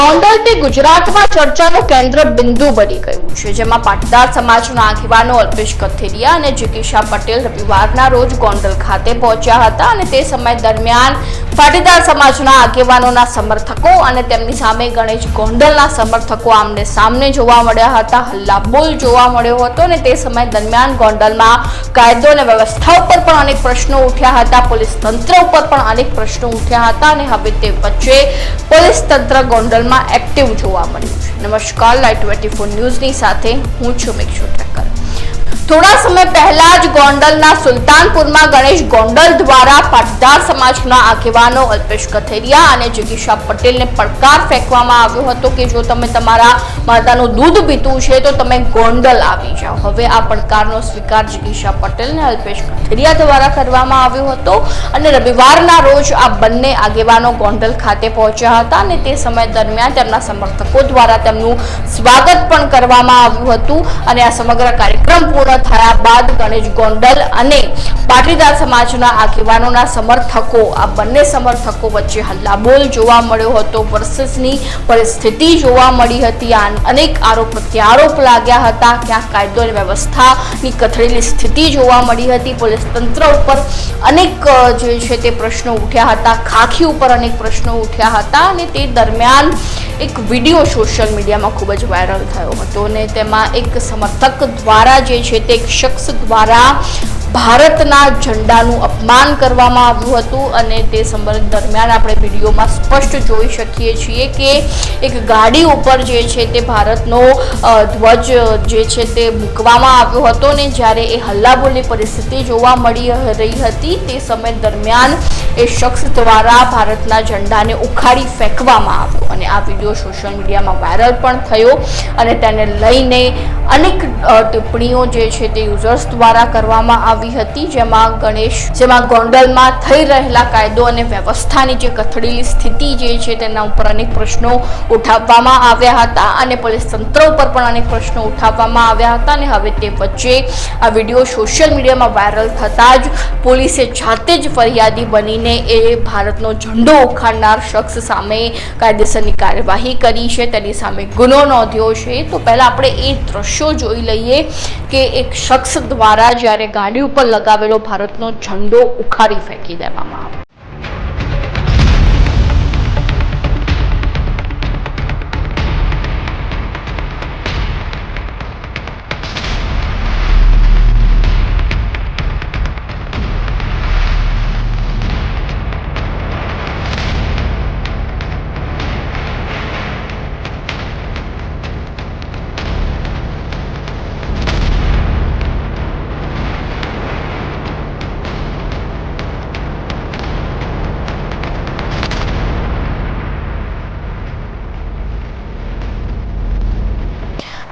ગોંડલ તે ગુજરાતમાં ચર્ચાનું કેન્દ્ર બિંદુ બની ગયું છે, જેમાં પાટીદાર સમાજના આગેવાનો અલ્પેશ કથેરિયા અને જિગીશા પટેલ રવિવારના રોજ ગોંડલ ખાતે પહોંચ્યા હતા અને તે સમય દરમિયાન પાટીદાર સમાજના આગેવાનોના સમર્થકો અને તેમની સામે ગણેશ ગોંડલના સમર્થકો આમને સામને જોવા મળ્યા હતા. હલ્લાબોલ જોવા મળ્યો હતો અને તે સમય દરમિયાન ગોંડલમાં કાયદો અને વ્યવસ્થા ઉપર પણ અનેક પ્રશ્નો ઉઠ્યા હતા. પોલીસ તંત્ર ઉપર પણ અનેક પ્રશ્નો ઉઠ્યા હતા અને હવે તે વચ્ચે પોલીસ તંત્ર ગોંડલમાં એક્ટિવ જોવા મળ્યું નમસ્કાર લાઈટ ટ્વેન્ટી ફોર ન્યૂઝની સાથે હું છું મિક્ષુ થોડા સમય પહેલા જ ગોંડલના સુલતાનપુરમાં ગણેશ ગોંડલ દ્વારા પાટીદાર સમાજના આગેવાનો અલ્પેશ કથેરિયા અને જગીશા પટેલને પડકાર ફેંકવામાં આવ્યો હતો કે જો તમે તમારા માતાનું દૂધ પીતું છે, તો તમે ગોંડલ આવી જાઓ. હવે આ પડકારનો સ્વીકાર જગીશા પટેલને અલ્પેશ કથેરિયા દ્વારા કરવામાં આવ્યો હતો અને રવિવારના રોજ આ બંને આગેવાનો ગોંડલ ખાતે પહોંચ્યા હતા અને તે સમય દરમિયાન તેમના સમર્થકો દ્વારા તેમનું સ્વાગત પણ કરવામાં આવ્યું હતું અને આ સમગ્ર કાર્યક્રમ પૂર્ણ થયા બાદ ગણેશ ગોંડલ અને પાટીદાર સમાજના આગેવાનોના સમર્થકો. આ બંને સમર્થકો વચ્ચે હલ્લાબોલ જોવા મળ્યો હતો. વર્ષની પરિસ્થિતિ જોવા મળી હતી. અનેક આરોપ પ્રત્યારોપ લાગ્યા હતા. ક્યાંક કાયદો અને વ્યવસ્થાની કથળેલી સ્થિતિ જોવા મળી હતી. પોલીસ તંત્ર ઉપર અનેક જે છે તે પ્રશ્નો ઉઠ્યા હતા. ખાખી ઉપર અનેક પ્રશ્નો ઉઠ્યા હતા અને તે દરમિયાન એક વીડિયો સોશિયલ મીડિયામાં ખૂબ જ વાયરલ થયો હતો અને તેમાં એક સમર્થક દ્વારા જે છે તે એક શખ્સ દ્વારા ભારતના ઝંડાનું અપમાન કરવામાં આવ્યું હતું અને તે સંબંધ દરમિયાન આપણે વિડીયોમાં સ્પષ્ટ જોઈ શકીએ છીએ કે એક ગાડી ઉપર જે છે તે ભારતનો ધ્વજ, જે છે તે મૂકવામાં આવ્યો હતો ને જ્યારે એ હલ્લાબોલની પરિસ્થિતિ જોવા મળી રહી હતી, તે સમય દરમિયાન એ શખ્સ દ્વારા ભારતના ઝંડાને ઉખાડી ફેંકવામાં આવ્યો અને આ વીડિયો સોશિયલ મીડિયામાં વાયરલ પણ થયો અને તેને લઈને અનેક ટિપ્પણીઓ જે છે તે યુઝર્સ દ્વારા કરવામાં આવી હતી, જેમાં ગણેશ, જેમાં ગોંડલમાં થઈ રહેલા કાયદો અને વ્યવસ્થાની જે કથળેલી સ્થિતિ જે છે તેના ઉપર અનેક પ્રશ્નો ઉઠાવવામાં આવ્યા હતા અને પોલીસ તંત્ર ઉપર પણ અનેક પ્રશ્નો ઉઠાવવામાં આવ્યા હતા અને હવે તે વચ્ચે આ વીડિયો સોશિયલ મીડિયામાં વાયરલ થતાં જ પોલીસે જાતે જ ફરિયાદી બનીને એ ભારતનો ઝંડો ઉખાડનાર શખ્સ સામે કાયદેસરની કાર્યવાહી કરી છે, તેની સામે ગુનો નોંધ્યો છે. તો પહેલાં આપણે એ દ્રશ્યો જોઈ લઈએ કે એક શખ્સ દ્વારા જ્યારે ગાડી ઉપર લગાવેલો ભારતનો ઝંડો ઉખાડી ફેંકી દેવામાં આવ્યો.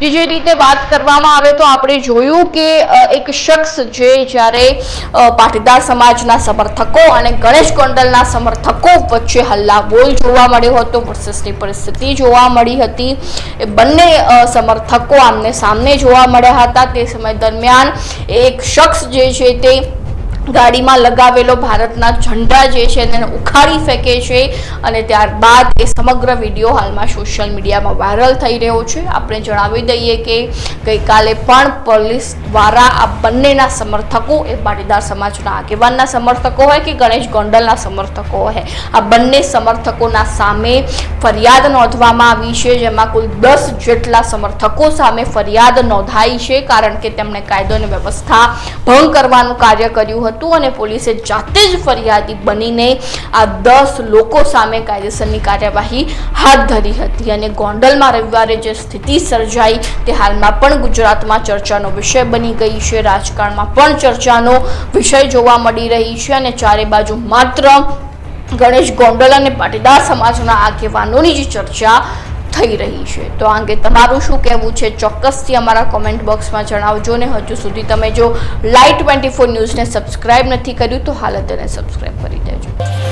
બીજી રીતે વાત કરવામાં આવે તો આપણે જોયું કે એક શખ્સ જે જ્યારે પાટીદાર સમાજના સમર્થકો અને ગણેશ ગોંડલના સમર્થકો વચ્ચે હલ્લાબોલ જોવા મળ્યો હતો. વર્સસની પરિસ્થિતિ જોવા મળી હતી. એ બંને સમર્થકો આમને સામને જોવા મળ્યા હતા. તે સમય દરમિયાન એક શખ્સ જે છે તે ગાડીમાં લગાવેલો ભારતના ઝંડા જે છે તેને ઉખાડી ફેંકે છે અને ત્યારબાદ એ સમગ્ર વીડિયો હાલમાં સોશિયલ મીડિયામાં વાયરલ થઈ રહ્યો છે. આપણે જણાવી દઈએ કે ગઈકાલે પણ પોલીસ દ્વારા આ બંનેના સમર્થકો, એ પાટીદાર સમાજના આગેવાનના સમર્થકો હોય કે ગણેશ ગોંડલના સમર્થકો હોય, આ બંને સમર્થકોના સામે ફરિયાદ નોંધવામાં આવી છે. જેમાં કુલ દસ જેટલા સમર્થકો સામે ફરિયાદ નોંધાઈ છે, કારણ કે તેમણે કાયદો અને વ્યવસ્થા ભંગ કરવાનું કાર્ય કર્યું હતું. અને પોલીસે જાતે જ ફરિયાદી બનીને આ દસ લોકો સામે કાયદેસરની કાર્યવાહી હાથ ધરી હતી અને ગોંડલમાં રવિવારે જે સ્થિતિ સર્જાઈ તે હાલમાં પણ ગુજરાતમાં ચર્ચાનો વિષય બની ગઈ છે. રાજકારણમાં પણ ચર્ચાનો વિષય જોવા મળી રહી છે અને ચારે બાજુ માત્ર ગણેશ ગોંડલ અને પાટીદાર સમાજના આગેવાનોની જે ચર્ચા થઈ રહી છે. તો આ અંગે તમારું શું કહેવું છે? ચોક્કસથી અમારા કોમેન્ટ બોક્સમાં જણાવજો ને હજુ સુધી તમે જો લાઈટ ટ્વેન્ટી ફોર ન્યૂઝને સબસ્ક્રાઈબ નથી કર્યું તો હાલ તેને સબસ્ક્રાઈબ કરી દેજો.